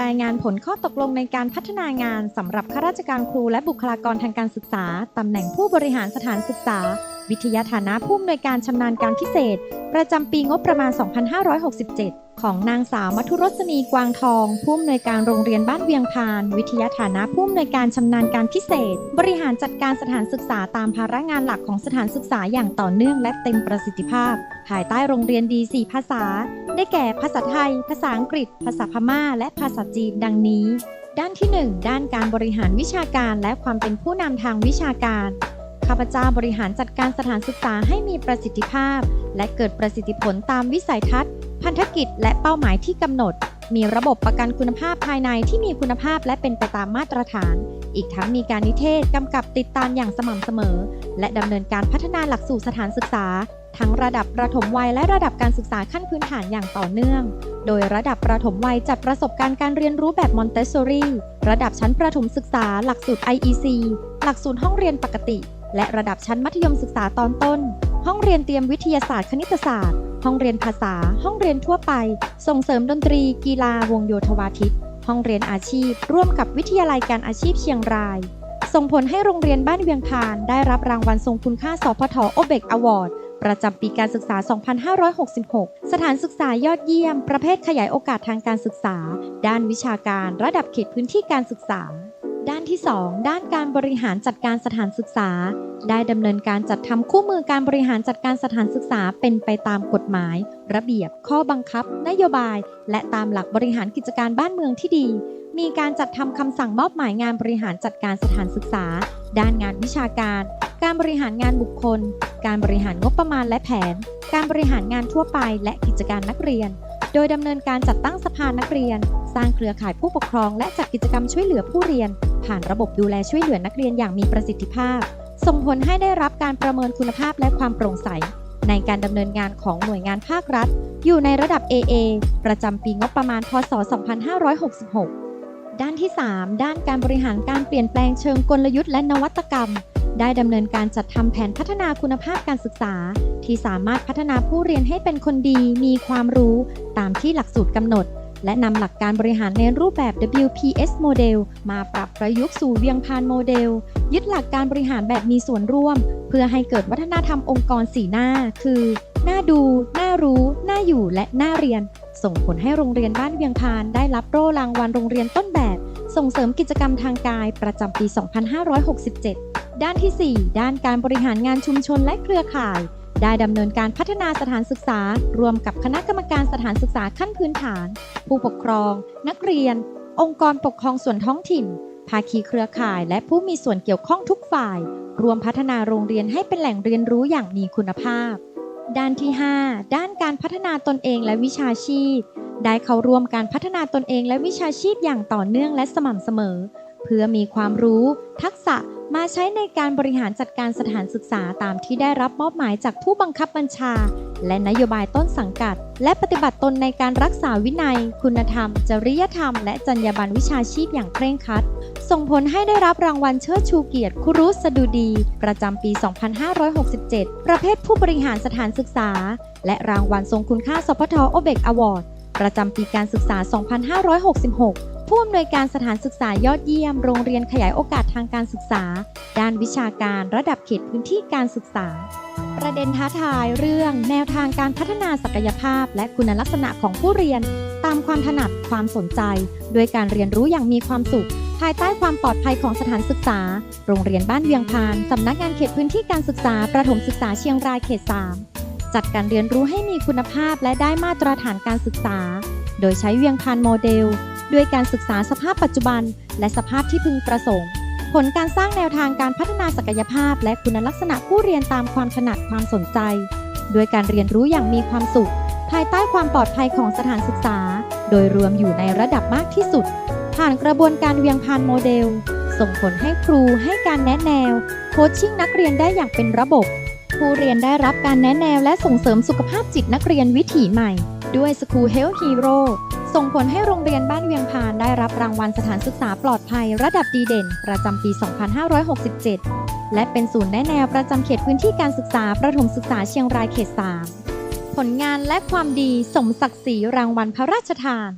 รายงานผลข้อตกลงในการพัฒนางานสำหรับข้าราชการครูและบุคลากรทางการศึกษา ตำแหน่งผู้บริหารสถานศึกษา วิทยาฐานะผู้อำนวยการชำนาญการพิเศษ ประจำปีงบประมาณ 2567 ของนางสาวมัทุรสนีกวางทอง ผู้อำนวยการโรงเรียนบ้านเวียงพาน วิทยาฐานะผู้อำนวยการชำนาญการพิเศษ บริหารจัดการสถานศึกษาตามภาระงานหลักของสถานศึกษาอย่างต่อเนื่องและเต็มประสิทธิภาพ ภายใต้โรงเรียนดี4ภาษา ได้แก่ภาษาไทย ภาษาอังกฤษ ภาษาพม่า และภาษาจีนดังนี้ ด้านที่ 1 ด้านการบริหารวิชาการและความเป็นผู้นำทางวิชาการข้าพเจ้าบริหารจัดการสถานศึกษาให้มีประสิทธิภาพ และเกิดประสิทธิผลตามวิสัยทัศน์ พันธกิจ และเป้าหมายที่กำหนด มีระบบประกันคุณภาพภายในที่มีคุณภาพและเป็นไปตามมาตรฐาน อีกทั้งมีการนิเทศกำกับติดตามอย่างสม่ำเสมอ และดำเนินการพัฒนาหลักสูตรสถานศึกษา ทั้งระดับประถมวัยและระดับการศึกษาขั้นพื้นฐานอย่างต่อเนื่อง โดยระดับประถมวัยจัดประสบการณ์การเรียนรู้แบบมอนเตสซอรีระดับชั้นประถมศึกษา หลักสูตร IEC หลักสูตรห้องเรียนปกติ และระดับชั้นมัธยมศึกษาตอนต้น ห้องเรียนเตรียมวิทยาศาสตร์คณิตศาสตร์ ห้องเรียนภาษา ห้องเรียนทั่วไป ส่งเสริมดนตรี กีฬา วงโยธวาทิต ห้องเรียนอาชีพ ร่วมกับวิทยาลัยการอาชีพเชียงรายส่งผลให้โรงเรียนบ้านเวียงพาน ได้รับรางวัลทรงคุณค่าสพทโอเบกอวอร์ด ประจำปีการศึกษา 2566 สถานศึกษายอดเยี่ยม ประเภทขยายโอกาสทางการศึกษา ด้านวิชาการระดับเขตพื้นที่การศึกษา ด้านที่ 2 ด้านการบริหารจัดการสถานศึกษา ได้ดำเนินการจัดทำคู่มือการบริหารจัดการสถานศึกษาเป็นไปตามกฎหมาย ระเบียบ ข้อบังคับ นโยบาย และตามหลักบริหารกิจการบ้านเมืองที่ดีมีการจัดทำคำสั่งมอบหมายงานบริหารจัดการสถานศึกษา ด้านงานวิชาการ การบริหารงานบุคคล การบริหารงบประมาณและแผน การบริหารงานทั่วไปและกิจการนักเรียน โดยดำเนินการจัดตั้งสภานักเรียน สร้างเครือข่ายผู้ปกครอง และจัดกิจกรรมช่วยเหลือผู้เรียน ผ่านระบบดูแลช่วยเหลือนักเรียนอย่างมีประสิทธิภาพ ส่งผลให้ได้รับการประเมินคุณภาพและความโปร่งใส ในการดำเนินงานของหน่วยงานภาครัฐ อยู่ในระดับ AA ประจำปีงบประมาณ พศ 2566 ด้านที่ 3 ด้านการบริหารการเปลี่ยนแปลงเชิงกลยุทธ์และนวัตกรรม ได้ดำเนินการจัดทำแผนพัฒนาคุณภาพการศึกษา ที่สามารถพัฒนาผู้เรียนให้เป็นคนดี มีความรู้ตามที่หลักสูตรกำหนด และนำหลักการบริหารในรูปแบบ WPS โมเดลมาปรับประยุกต์สู่เวียงพานโมเดล ยึดหลักการบริหารแบบมีส่วนร่วม เพื่อให้เกิดวัฒนธรรมองค์กรสีหน้า คือ น่าดู น่ารู้ น่าอยู่และน่าเรียน ส่งผลให้โรงเรียนบ้านเวียงพานได้รับโล่รางวัลโรงเรียนต้นแบบ ส่งเสริมกิจกรรมทางกายประจำปี 2567 ด้านที่ 4 ด้านการบริหารงานชุมชนและเครือข่าย ได้ดำเนินการพัฒนาสถานศึกษาร่วมกับคณะกรรมการสถานศึกษาขั้นพื้นฐาน ผู้ปกครอง นักเรียน องค์กรปกครองส่วนท้องถิ่น ภาคีเครือข่าย และผู้มีส่วนเกี่ยวข้องทุกฝ่าย รวมพัฒนาโรงเรียนให้เป็นแหล่งเรียนรู้อย่างมีคุณภาพ ด้านที่ 5 ด้านการพัฒนาตนเองและวิชาชีพ ได้เข้าร่วมการพัฒนาตนเองและวิชาชีพอย่างต่อเนื่องและสม่ำเสมอ เพื่อมีความรู้ ทักษะมาใช้ในการบริหารจัดการสถานศึกษาตามที่ได้รับมอบหมายจากผู้บังคับบัญชา และนโยบายต้นสังกัด และปฏิบัติตนในการรักษาวินัย คุณธรรม จริยธรรม และจรรยาบรรณวิชาชีพอย่างเคร่งครัด ส่งผลให้ได้รับรางวัลเชิดชูเกียรติครุสดุดี ประจำปี 2567 ประเภทผู้บริหารสถานศึกษา และรางวัลทรงคุณค่าสพทโอเบกอวอร์ดประจำปีการศึกษา 2566 ผู้อำนวยการสถานศึกษายอดเยี่ยม โรงเรียนขยายโอกาสทางการศึกษา ด้านวิชาการระดับเขตพื้นที่การศึกษา ประเด็นท้าทายเรื่องแนวทางการพัฒนาศักยภาพ และคุณลักษณะของผู้เรียน ตามความถนัดความสนใจด้วยการเรียนรู้อย่างมีความสุข ภายใต้ความปลอดภัยของสถานศึกษา โรงเรียนบ้านเวียงพานสำนักงานเขตพื้นที่การศึกษา ประถมศึกษาเชียงรายเขต 3 จัดการเรียนรู้ให้มีคุณภาพและได้มาตรฐานการศึกษา โดยใช้เวียงพานโมเดลด้วยการศึกษาสภาพปัจจุบัน และสภาพที่พึงประสงค์ ผลการสร้างแนวทางการพัฒนาศักยภาพ และคุณลักษณะผู้เรียนตามความถนัดความสนใจ ด้วยการเรียนรู้อย่างมีความสุข ภายใต้ความปลอดภัยของสถานศึกษา โดยรวมอยู่ในระดับมากที่สุด ผ่านกระบวนการเวียงพานโมเดล ส่งผลให้ครูให้การแนะแนว โคชชิ่งนักเรียนได้อย่างเป็นระบบ ผู้เรียนได้รับการแนะแนวและส่งเสริมสุขภาพจิตนักเรียนวิถีใหม่ ด้วย School Health Hero ส่งผลให้โรงเรียนบ้านเวียงพานได้รับรางวัลสถานศึกษาปลอดภัยระดับดีเด่น ประจำปี 2567 และเป็นศูนย์แนะแนวประจำเขตพื้นที่การศึกษาประถมศึกษาเชียงรายเขต 3 ผลงานและความดีสมศักดิ์ศรีรางวัลพระราชทาน